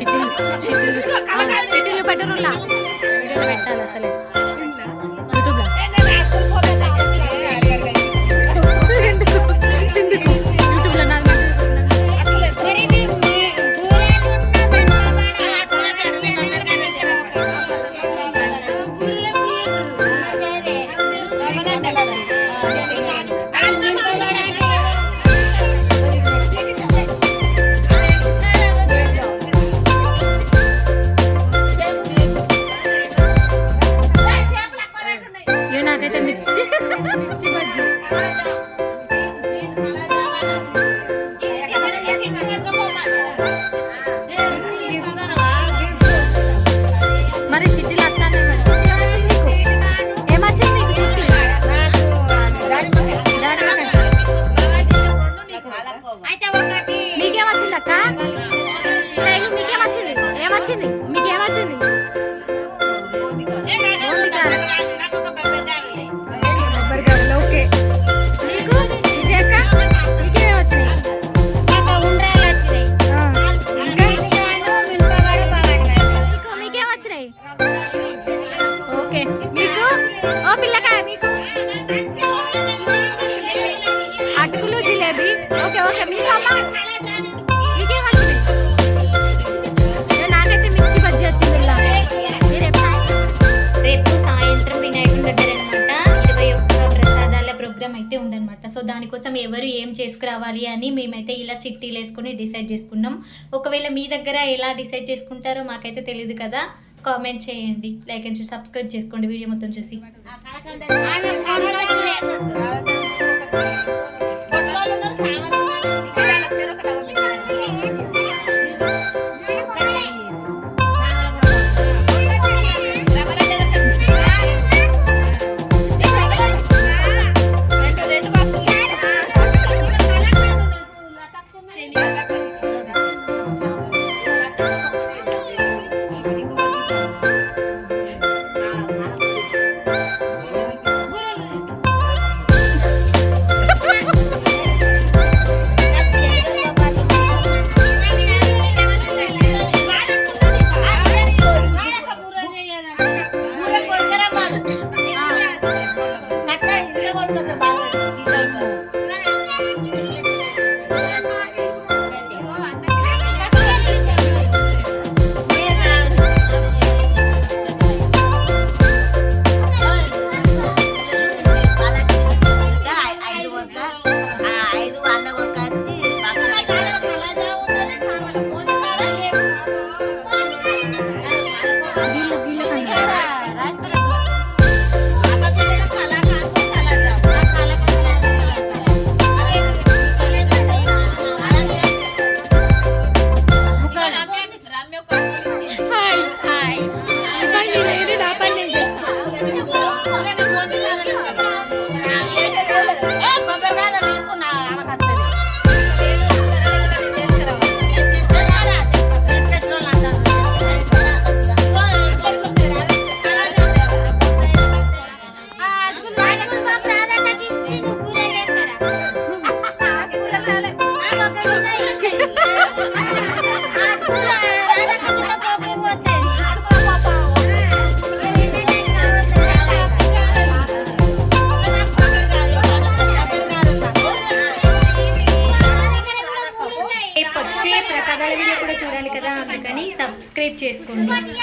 Shuttle shuttle shuttle పెట్టరులా? పెట్టాలి అసలే. నాకైతే మిర్చి. మిర్చి బజ్జీ. మరి వస్తానే మరి. ఏమొచ్చింది నీకు చిట్టి మీకేమొచ్చింది అక్క? శైలు మీకేమొచ్చింది ఏమొచ్చింది మీకేమొచ్చింది సో దానికోసం ఎవరు ఏం చేసుకురావాలి అని మేమైతే ఇలా చిట్టీలు వేసుకుని డిసైడ్ చేసుకున్నాం. ఒకవేళ మీ దగ్గర ఎలా డిసైడ్ చేసుకుంటారో మాకైతే తెలియదు కదా. కామెంట్ చేయండి. లైక్ అండ్ సబ్స్క్రైబ్ చేసుకోండి. వీడియో మొత్తం చూసి. 一家 రేపు వీడియో కూడా చూడాలి కదా అందుకని సబ్స్క్రైబ్ చేసుకోండి.